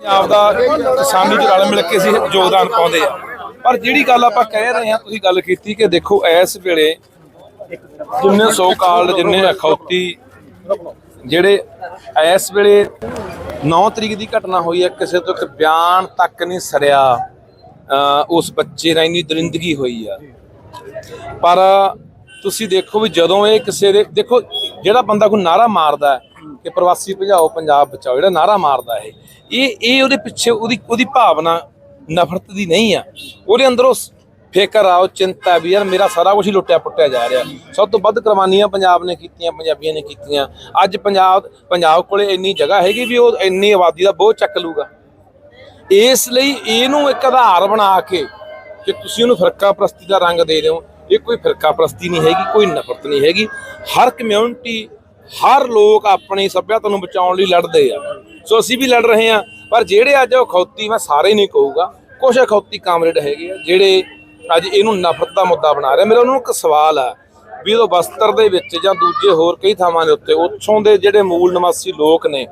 ਪੰਜਾਬ ਦਾ ਕਿਸਾਨੀ ਚ ਰਲ ਮਿਲ ਕੇ ਅਸੀਂ ਯੋਗਦਾਨ ਪਾਉਂਦੇ ਆ। ਪਰ ਜਿਹੜੀ ਗੱਲ ਆਪਾਂ ਕਹਿ ਰਹੇ ਹਾਂ, ਤੁਸੀਂ ਗੱਲ ਕੀਤੀ ਕਿ ਦੇਖੋ, ਇਸ ਵੇਲੇ ਜਿੰਨੇ ਸੋ ਕਾਲ ਜਿੰਨੇ ਅਖੌਤੀ ਜਿਹੜੇ ਇਸ ਵੇਲੇ 9 ਤਰੀਕ ਦੀ ਘਟਨਾ ਹੋਈ ਹੈ, ਕਿਸੇ ਤੋਂ ਇੱਕ ਬਿਆਨ ਤੱਕ ਨਹੀਂ ਸਰਿਆ ਅਹ ਉਸ ਬੱਚੇ ਨਾਲ ਇੰਨੀ ਦਰਿੰਦਗੀ ਹੋਈ ਆ। ਪਰ ਤੁਸੀਂ ਦੇਖੋ ਵੀ ਜਦੋਂ ਇਹ ਕਿਸੇ ਦੇ ਦੇਖੋ, ਜਿਹੜਾ ਬੰਦਾ ਕੋਈ ਨਾਰਾ ਮਾਰਦਾ ਹੈ ਕਿ ਪ੍ਰਵਾਸੀ ਭਜਾਓ ਪੰਜਾਬ ਬਚਾਓ, ਜਿਹੜਾ ਨਾਰਾ ਮਾਰਦਾ ਇਹ ਇਹ ਇਹ ਉਹਦੇ ਪਿੱਛੇ ਉਹਦੀ ਉਹਦੀ ਭਾਵਨਾ ਨਫ਼ਰਤ ਦੀ ਨਹੀਂ ਆ। ਉਹਦੇ ਅੰਦਰੋਂ ਸ- ਫਿਕਰ ਆ, ਉਹ ਚਿੰਤਾ ਵੀ ਯਾਰ ਮੇਰਾ ਸਾਰਾ ਕੁਝ ਹੀ ਲੁੱਟਿਆ ਪੁੱਟਿਆ ਜਾ ਰਿਹਾ। ਸਭ ਤੋਂ ਵੱਧ ਕੁਰਬਾਨੀਆਂ ਪੰਜਾਬ ਨੇ ਕੀਤੀਆਂ, ਪੰਜਾਬੀਆਂ ਨੇ ਕੀਤੀਆਂ। ਅੱਜ ਪੰਜਾਬ ਪੰਜਾਬ ਕੋਲੇ ਇੰਨੀ ਜਗ੍ਹਾ ਹੈਗੀ ਵੀ ਉਹ ਇੰਨੀ ਆਬਾਦੀ ਦਾ ਬੋਝ ਚੱਕ ਲੂਗਾ ਇਸ ਲਈ ਇਹਨੂੰ ਇੱਕ ਆਧਾਰ ਬਣਾ ਕੇ ਕਿ ਤੁਸੀਂ ਉਹਨੂੰ ਫਰਕਾ ਪ੍ਰਸਤੀ ਦਾ ਰੰਗ ਦੇ ਦਿਓ ਇਹ ਕੋਈ ਫਰਕਾ ਪ੍ਰਸਤੀ ਨਹੀਂ ਹੈਗੀ, ਕੋਈ ਨਫ਼ਰਤ ਨਹੀਂ ਹੈਗੀ। ਹਰ ਕਮਿਊਨਿਟੀ ਹਰ ਲੋਕ ਆਪਣੀ ਸੱਭਿਅਤਾ ਨੂੰ ਬਚਾਉਣ ਲਈ ਲੜਦੇ ਆ। ਸੋ ਅਸੀਂ ਵੀ ਲੜ ਰਹੇ ਹਾਂ, ਪਰ ਜਿਹੜੇ ਅੱਜ ਉਹ ਅਖੌਤੀ ਮੈਂ ਸਾਰੇ ਨਹੀਂ ਕਹੂਗਾ ਕੁਝ ਅਖੌਤੀ ਕਾਮਰੇਡ ਹੈਗੇ ਆ, ਜਿਹੜੇ ਅੱਜ ਇਹਨੂੰ ਨਫ਼ਰਤ ਦਾ ਮੁੱਦਾ ਬਣਾ ਰਹੇ ਮੇਰਾ ਉਹਨਾਂ ਨੂੰ ਇੱਕ ਸਵਾਲ ਆ ਵੀ ਉਹ ਬਸਤਰ ਦੇ ਵਿੱਚ ਜਾਂ ਦੂਜੇ ਹੋਰ ਕਈ ਥਾਵਾਂ ਦੇ ਉੱਤੇ ਉੱਥੋਂ ਦੇ ਜਿਹੜੇ ਮੂਲ ਨਿਵਾਸੀ ਲੋਕ ਨੇ,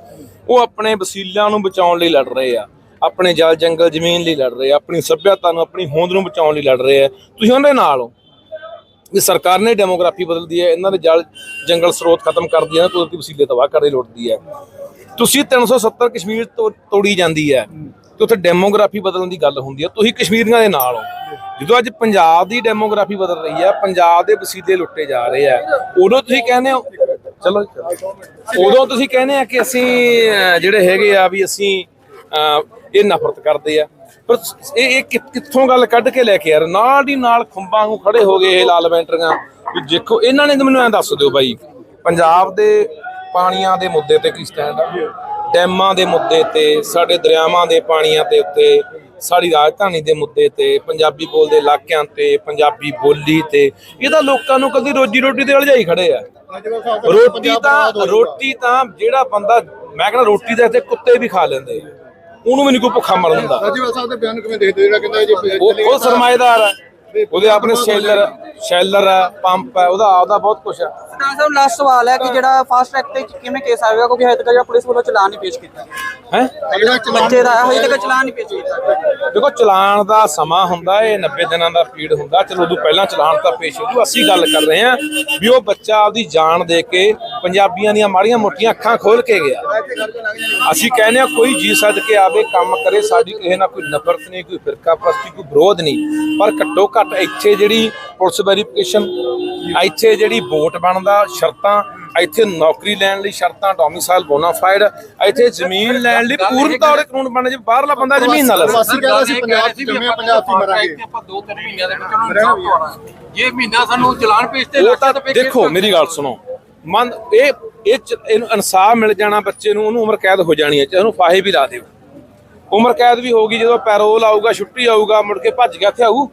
ਉਹ ਆਪਣੇ ਵਸੀਲਿਆਂ ਨੂੰ ਬਚਾਉਣ ਲਈ ਲੜ ਰਹੇ ਆ, ਆਪਣੇ ਜਲ ਜੰਗਲ ਜ਼ਮੀਨ ਲਈ ਲੜ ਰਹੇ ਆ, ਆਪਣੀ ਸੱਭਿਅਤਾ ਨੂੰ, ਆਪਣੀ ਹੋਂਦ ਨੂੰ ਬਚਾਉਣ ਲਈ ਲੜ ਰਹੇ ਆ। ਤੁਸੀਂ ਉਹਨਾਂ ਦੇ ਨਾਲ ਹੋ? ਵੀ ਸਰਕਾਰ ਨੇ ਡੈਮੋਗ੍ਰਾਫੀ ਬਦਲਦੀ ਹੈ, ਇਹਨਾਂ ਦੇ ਜਲ ਜੰਗਲ ਸਰੋਤ ਖਤਮ ਕਰਦੀ ਹੈ ਨਾ ਕੁਦਰਤੀ ਵਸੀਲੇ ਤਬਾਹ ਕਰਦੇ ਲੁੱਟਦੀ ਹੈ। ਤੁਸੀਂ 370 ਕਸ਼ਮੀਰ ਤੋੜੀ ਜਾਂਦੀ ਹੈ, ਤੇ ਉੱਥੇ ਡੈਮੋਗ੍ਰਾਫੀ ਬਦਲਣ ਦੀ ਗੱਲ ਹੁੰਦੀ ਹੈ, ਤੁਸੀਂ ਕਸ਼ਮੀਰੀਆਂ ਦੇ ਨਾਲ ਹੋ। ਜਦੋਂ ਅੱਜ ਪੰਜਾਬ ਦੀ ਡੈਮੋਗ੍ਰਾਫੀ ਬਦਲ ਰਹੀ ਹੈ, ਪੰਜਾਬ ਦੇ ਵਸੀਲੇ ਲੁੱਟੇ ਜਾ ਰਹੇ ਆ ਉਦੋਂ ਤੁਸੀਂ ਕਹਿੰਦੇ ਹੋ ਚਲੋ, ਉਦੋਂ ਤੁਸੀਂ ਕਹਿੰਦੇ ਆ ਕਿ ਅਸੀਂ ਜਿਹੜੇ ਹੈਗੇ ਆ ਵੀ ਅਸੀਂ ਇਹ ਨਫ਼ਰਤ ਕਰਦੇ ਆ। ਪਰ ਇਹ ਇਹ ਕਿੱਥੋਂ ਗੱਲ ਕੱਢ ਕੇ ਲੈ ਕੇ ਯਾਰ? ਨਾਲ ਦੀ ਨਾਲ ਖੰਭਾਂ ਨੂੰ ਖੜੇ ਹੋ ਗਏ ਇਹ ਲਾਲ ਬੈਂਟਰੀਆਂ ਵੀ ਦੇਖੋ, ਇਹਨਾਂ ਨੇ ਮੈਨੂੰ ਐਂ ਦੱਸ ਦਿਓ ਬਾਈ, ਪੰਜਾਬ ਦੇ ਪਾਣੀਆਂ ਦੇ ਮੁੱਦੇ ਤੇ ਕੀ ਸਟੈਂਡ ਆ? ਡੈਮਾਂ ਦੇ ਮੁੱਦੇ ਤੇ, ਸਾਡੇ ਦਰਿਆਵਾਂ ਦੇ ਪਾਣੀਆਂ ਦੇ ਉੱਤੇ, ਸਾਡੀ ਰਾਜਧਾਨੀ ਦੇ ਮੁੱਦੇ ਤੇ, ਪੰਜਾਬੀ ਬੋਲਦੇ ਇਲਾਕਿਆਂ ਤੇ, ਪੰਜਾਬੀ ਬੋਲੀ ਤੇ, ਇਹਦਾ ਲੋਕਾਂ ਨੂੰ ਕਦੀ ਰੋਜੀ ਰੋਟੀ ਦੇ ਉਲਝਾਈ ਖੜੇ ਆ। ਰੋਟੀ ਤਾਂ ਰੋਟੀ ਤਾਂ ਜਿਹੜਾ ਬੰਦਾ, ਮੈਂ ਕਹਿੰਦਾ ਰੋਟੀ ਦੇ ਇੱਥੇ ਕੁੱਤੇ ਵੀ ਖਾ ਲੈਂਦੇ ਆ। ਉਹਨੂੰ ਵੀ ਨਹੀਂ ਕੋਈ ਭੁੱਖਾ ਮਰ ਦਿੰਦਾ। ਰਾਜੀਵਾਲ ਸਾਹਿਬ ਦੇ ਬਿਆਨ ਕਿਵੇਂ ਦੇਖਦੇ? ਜਿਹੜਾ ਕਹਿੰਦਾ ਜੀ ਉਹ ਉਹ ਸਰਮਾਏਦਾਰ ਹੈ। ਉਹਦੇ ਆਪਣੇ ਸ਼ੈਲਰ ਸ਼ੈਲਰ ਹੈ ਪੰਪ ਹੈ ਉਹਦਾ ਆਪਦਾ ਬਹੁਤ ਕੁਝ ਹੈ। ਸਰਦਾਰ ਸਾਹਿਬ ਲਾਸਟ ਸਵਾਲ ਹੈ ਕਿ ਜਿਹੜਾ ਫਾਸਟ ਟਰੈਕ ਤੇ ਕਿਵੇਂ ਕੇਸ ਆਵੇਗਾ ਕਿਉਂਕਿ ਹਜੇ ਤੱਕ ਜਿਹੜਾ ਪੁਲਿਸ ਵੱਲੋਂ ਚਲਾਨ ਨਹੀਂ ਪੇਸ਼ ਕੀਤਾ। ਹੈ? ਬੱਚੇ ਦਾ ਹਜੇ ਤੱਕ ਚਲਾਨ ਨਹੀਂ ਪੇਸ਼ ਕੀਤਾ। ਦੇਖੋ ਚਲਾਨ ਦਾ ਸਮਾਂ ਹੁੰਦਾ ਇਹ 90 ਦਿਨਾਂ ਦਾ ਪੀਰੀਅਡ ਹੁੰਦਾ। ਚਲੋ ਉਦੋਂ ਪਹਿਲਾਂ ਚਲਾਨ ਤਾਂ ਪੇਸ਼ ਹੋ ਜੂ ਅਸੀਂ ਗੱਲ ਕਰ ਰਹੇ ਹਾਂ ਵੀ ਉਹ ਬੱਚਾ ਆਪਦੀ ਜਾਨ ਦੇ ਕੇ ਪੰਜਾਬੀਆਂ ਦੀਆਂ ਮਾੜੀਆਂ ਮੋਟੀਆਂ ਅੱਖਾਂ ਖੋਲ ਕੇ ਗਿਆ। ਅਸੀਂ ਕਹਿੰਦੇ ਆ ਕੋਈ ਜੀ ਸੱਦ ਕੇ ਆਵੇ ਕੰਮ ਕਰੇ ਸਾਡੀ ਕਿਸੇ ਨਾਲ ਕੋਈ ਨਫ਼ਰਤ ਨਹੀਂ ਕੋਈ ਫਿਰਕਾ ਪ੍ਰਸਤੀ ਕੋਈ ਵਿਰੋਧ ਨਹੀਂ। ਪਰ ਘੱਟੋ ਘੱਟ ਇੱਥੇ ਜਿਹੜੀ ਪੁਲਿਸ ਵੈਰੀਫਿਕੇਸ਼ਨ ਇੱਥੇ ਜਿਹੜੀ ਵੋਟ ਬਣਦਾ ਸ਼ਰਤਾਂ ਇੱਥੇ ਨੌਕਰੀ ਲੈਣ ਲਈ ਸ਼ਰਤਾਂ ਡੋਮਿਸਾਈਲ ਬੋਨਾਫਾਈਡ ਇੱਥੇ ਜ਼ਮੀਨ ਲੈਣ ਲਈ ਪੂਰਨ ਤੌਰ ਤੇ ਕਾਨੂੰਨ ਬਣਨਾ ਜੇ ਬਾਹਰਲਾ ਬੰਦਾ ਜ਼ਮੀਨ ਨਾ ਲਵੇ। ਪ੍ਰਵਾਸੀ ਕਹਿੰਦਾ ਸੀ ਪੰਜਾਬ ਚ ਜੰਮੇ ਪੰਜਾਬ ਹੀ ਮਰਾਂਗੇ। ਆਪਾਂ ਦੋ ਤਿੰਨ ਮਹੀਨਿਆਂ ਦੇ ਵਿੱਚ ਉਹਨਾਂ ਨੂੰ ਸਾਫ਼ ਆਉਣਾ ਜੇ ਮਹੀਨਾ ਸਾਨੂੰ ਚਲਾਨ ਪੇਸ਼ ਤੇ ਤਾਂ ਤੇ ਦੇਖੋ ਮੇਰੀ ਗੱਲ ਸੁਣੋ। ਮਨ ਇਹ ਇਹ ਇਹਨੂੰ ਇਨਸਾਫ ਮਿਲ ਜਾਣਾ ਬੱਚੇ ਨੂੰ ਉਹਨੂੰ ਉਮਰ ਕੈਦ ਹੋ ਜਾਣੀ ਹੈ ਚਾਹੇ ਉਹਨੂੰ ਫਾਹੇ ਵੀ ਲਾ ਦਿਓ। ਉਮਰ ਕੈਦ ਵੀ ਹੋਊਗੀ ਜਦੋਂ ਪੈਰੋਲ ਆਊਗਾ ਛੁੱਟੀ ਆਊਗਾ ਮੁੜ ਕੇ ਭੱਜ ਗਿਆ ਇੱਥੇ ਆਊ।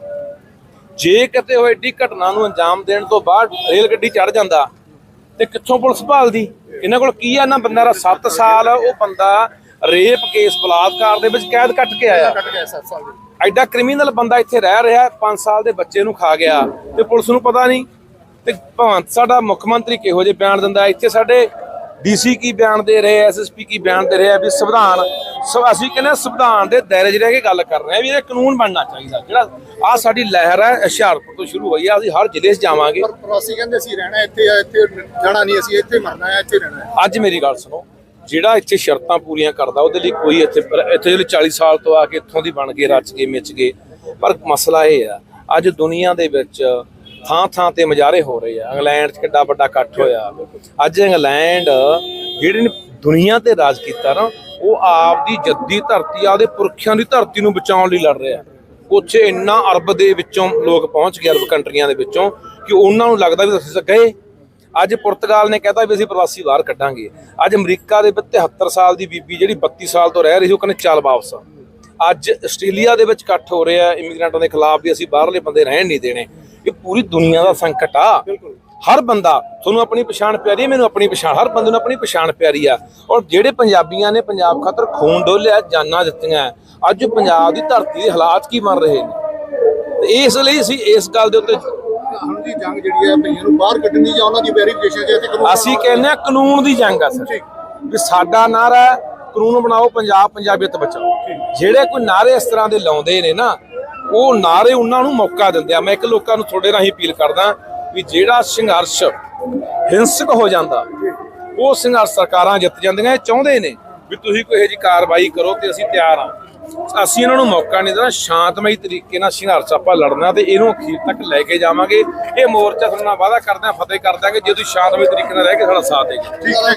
ਜੇ ਕਿਤੇ ਉਹ ਐਡੀ ਘਟਨਾ ਨੂੰ ਅੰਜਾਮ ਦੇਣ ਤੋਂ ਬਾਅਦ ਰੇਲ ਗੱਡੀ ਚੜ ਜਾਂਦਾ ਤੇ ਕਿੱਥੋਂ ਪੁਲਿਸ ਭਾਲਦੀ? ਇਹਨਾਂ ਕੋਲ ਕੀ ਆ? ਨਾ ਬੰਦਾ ਦਾ 7 ਸਾਲ ਉਹ ਬੰਦਾ ਰੇਪ ਕੇਸ ਬਲਾਤਕਾਰ ਦੇ ਵਿੱਚ ਕੈਦ ਕੱਟ ਕੇ ਆਇਆ। ਕੱਟ ਗਏ 7 ਸਾਲ ਦੇ ਐਡਾ ਕ੍ਰਿਮੀਨਲ ਬੰਦਾ ਇੱਥੇ ਰਹਿ ਰਿਹਾ 5 ਸਾਲ ਦੇ ਬੱਚੇ ਨੂੰ ਖਾ ਗਿਆ ਤੇ ਪੁਲਿਸ ਨੂੰ ਪਤਾ ਨਹੀਂ। ਤੇ ਭਗਵੰਤ ਸਾਡਾ ਮੁੱਖ ਮੰਤਰੀ ਕਿਹੋ ਜਿਹੇ ਬਿਆਨ ਦਿੰਦਾ? ਇੱਥੇ ਸਾਡੇ ਡੀਸੀ ਕੀ ਬਿਆਨ ਦੇ ਰਹੇ ਐਸਐਸਪੀ ਕੀ ਬਿਆਨ ਦੇ ਰਹੇ ਆ ਵੀ ਸੰਵਿਧਾਨ ਅਸੀਂ ਕਹਿੰਦੇ ਸੰਵਿਧਾਨ ਦੇ ਦਾਇਰੇ 'ਚ ਰਹਿ ਕੇ ਗੱਲ ਕਰ ਰਹੇ ਆ ਵੀ ਇਹ ਕਾਨੂੰਨ ਬਣਨਾ ਚਾਹੀਦਾ। ਜਿਹੜਾ ਆ ਸਾਡੀ ਲਹਿਰ ਹੈ ਹੁਸ਼ਿਆਰਪੁਰ ਤੋਂ ਸ਼ੁਰੂ ਹੋਈ ਆ ਅਸੀਂ ਹਰ ਜ਼ਿਲ੍ਹੇ 'ਚ ਜਾਵਾਂਗੇ। ਪਰ ਪ੍ਰਵਾਸੀ ਕਹਿੰਦੇ ਅਸੀਂ ਰਹਿਣਾ ਇੱਥੇ ਆ ਇੱਥੇ ਜਾਣਾ ਨਹੀਂ ਅਸੀਂ ਇੱਥੇ ਮਰਨਾ ਹੈ ਇੱਥੇ ਰਹਿਣਾ ਹੈ। ਅੱਜ ਮੇਰੀ ਗੱਲ ਸੁਣੋ ਜਿਹੜਾ ਇੱਥੇ ਸ਼ਰਤਾਂ ਪੂਰੀਆਂ ਕਰਦਾ ਉਹਦੇ ਲਈ ਕੋਈ ਇੱਥੇ ਇੱਥੇ ਜਿਹੜੇ 40 ਸਾਲ ਤੋਂ ਆ ਕੇ ਇੱਥੋਂ ਦੀ ਬਣ ਗਏ ਰਚ ਗਏ ਮਿਚ ਗਏ ਪਰ ਮਸਲਾ ਇਹ ਆ ਅੱਜ ਦੁਨੀਆ ਦੇ ਵਿੱਚ ਥਾਂ ਥਾਂ ਤੇ ਮਜਾਰੇ ਹੋ ਰਹੇ ਆ। ਇੰਗਲੈਂਡ 'ਚ ਕਿੱਡਾ ਵੱਡਾ ਇਕੱਠ ਹੋਇਆ। ਅੱਜ ਇੰਗਲੈਂਡ ਜਿਹੜੇ ਨੇ ਦੁਨੀਆ ਤੇ ਰਾਜ ਕੀਤਾ ਨਾ, ਉਹ ਆਪ ਦੀ ਜੱਦੀ ਧਰਤੀ, ਆਪਦੇ ਪੁਰਖਿਆਂ ਦੀ ਧਰਤੀ ਨੂੰ ਬਚਾਉਣ ਲਈ ਲੜ ਰਿਹਾ। ਉੱਥੇ ਇੰਨਾ ਅਰਬ ਦੇ ਵਿੱਚੋਂ ਲੋਕ ਪਹੁੰਚ ਗਏ, ਅਰਬ ਕੰਟਰੀਆਂ ਦੇ ਵਿੱਚੋਂ, ਕਿ ਉਹਨਾਂ ਨੂੰ ਲੱਗਦਾ ਵੀ ਅਸੀਂ ਤਾਂ ਗਏ। ਅੱਜ ਪੁਰਤਗਾਲ ਨੇ ਕਹਿਤਾ ਵੀ ਅਸੀਂ ਪ੍ਰਵਾਸੀ ਬਾਹਰ ਕੱਢਾਂਗੇ। ਅੱਜ ਅਮਰੀਕਾ ਦੇ ਵਿੱਚ 73 ਸਾਲ ਦੀ ਬੀਬੀ ਜਿਹੜੀ 32 ਸਾਲ ਤੋਂ ਰਹਿ ਰਹੀ ਸੀ, ਉਹ ਕਹਿੰਦੇ ਚੱਲ ਵਾਪਸ। ਅੱਜ ਆਸਟ੍ਰੇਲੀਆ ਦੇ ਵਿੱਚ ਇਕੱਠ ਹੋ ਰਿਹਾ, ਇਮੀਗ੍ਰੈਂਟਾਂ ਦੇ ਖਿਲਾਫ ਵੀ ਅਸੀਂ ਬਾਹਰਲੇ ਬੰਦੇ ਰਹਿਣ ਨਹੀਂ ਦੇਣੇ। ਇਹ ਪੂਰੀ ਦੁਨੀਆ ਦਾ ਸੰਕਟ ਆ। ਹਰ ਬੰਦਾ ਤੁਹਾਨੂੰ ਆਪਣੀ ਪਛਾਣ ਪਿਆਰੀ ਮੈਨੂੰ ਆਪਣੀ ਪਛਾਣ ਹਰ ਬੰਦੇ ਨੂੰ ਆਪਣੀ ਪਛਾਣ ਪਿਆਰੀ ਆ। ਔਰ ਜਿਹੜੇ ਪੰਜਾਬੀਆਂ ਨੇ ਪੰਜਾਬ ਖਾਤਰ ਖੂਨ ਡੋਲਿਆ ਜਾਨਾਂ ਦਿੱਤੀਆਂ ਅੱਜ ਪੰਜਾਬ ਦੀ ਧਰਤੀ ਦੇ ਹਾਲਾਤ ਕੀ ਬਣ ਰਹੇ ਨੇ? ਤੇ ਇਸ ਲਈ ਅਸੀਂ ਇਸ ਗੱਲ ਦੇ ਉੱਤੇ ਹੁਣ ਦੀ ਜੰਗ ਜਿਹੜੀ ਹੈ ਭਈਆਂ ਨੂੰ ਬਾਹਰ ਕੱਢਣੀ ਜਾਂ ਉਹਨਾਂ ਦੀ ਵੈਰੀਫਿਕੇਸ਼ਨ ਜੇ ਕਾਨੂੰਨ ਅਸੀਂ ਕਹਿੰਦੇ ਆ ਕਾਨੂੰਨ ਦੀ ਜੰਗ ਆ ਸਰ। ਵੀ ਸਾਡਾ ਨਾਰਾ ਕਾਨੂੰਨ ਬਣਾਓ ਪੰਜਾਬ ਪੰਜਾਬੀਅਤ ਬਚਾਓ। ਜਿਹੜੇ ਕੋਈ ਨਾਰੇ ਇਸ ਤਰ੍ਹਾਂ ਦੇ ਲਾਉਂਦੇ ਨੇ ਨਾ ਉਹ ਨਾਰੇ ਉਹਨਾਂ ਨੂੰ ਮੌਕਾ ਦਿੰਦੇ ਆ। ਮੈਂ ਇੱਕ ਲੋਕਾਂ ਨੂੰ ਤੁਹਾਡੇ ਰਾਹੀਂ ਅਪੀਲ ਕਰਦਾ ਵੀ ਜਿਹੜਾ ਸੰਘਰਸ਼ ਹਿੰਸਕ ਹੋ ਜਾਂਦਾ, ਉਹ ਸੰਘਰਸ਼ ਸਰਕਾਰਾਂ ਜਿੱਤ ਜਾਂਦੀਆਂ, ਇਹ ਚਾਹੁੰਦੇ ਨੇ ਵੀ ਤੁਸੀਂ ਕੋਈ ਇਹੋ ਜਿਹੀ ਕਾਰਵਾਈ ਕਰੋ ਤੇ ਅਸੀਂ ਤਿਆਰ ਆ ਅਸੀਂ ਇਹਨਾਂ ਨੂੰ ਮੌਕਾ ਨਹੀਂ ਦੇਣਾ, ਸ਼ਾਂਤਮਈ ਤਰੀਕੇ ਨਾਲ ਸੰਘਰਸ਼ ਆਪਾਂ ਲੜਨਾ ਤੇ ਇਹਨੂੰ ਅਖੀਰ ਤੱਕ ਲੈ ਕੇ ਜਾਵਾਂਗੇ। ਇਹ ਮੋਰਚਾ ਤੁਹਾਡੇ ਨਾਲ ਵਾਅਦਾ ਕਰਦੇ ਆ ਫਤਿਹ ਕਰ ਦਾਂਗੇ ਜੇ ਤੁਸੀਂ ਸ਼ਾਂਤਮਈ ਤਰੀਕੇ ਨਾਲ ਰਹਿ ਕੇ ਸਾਡਾ ਸਾਥ ਦੇਗੇ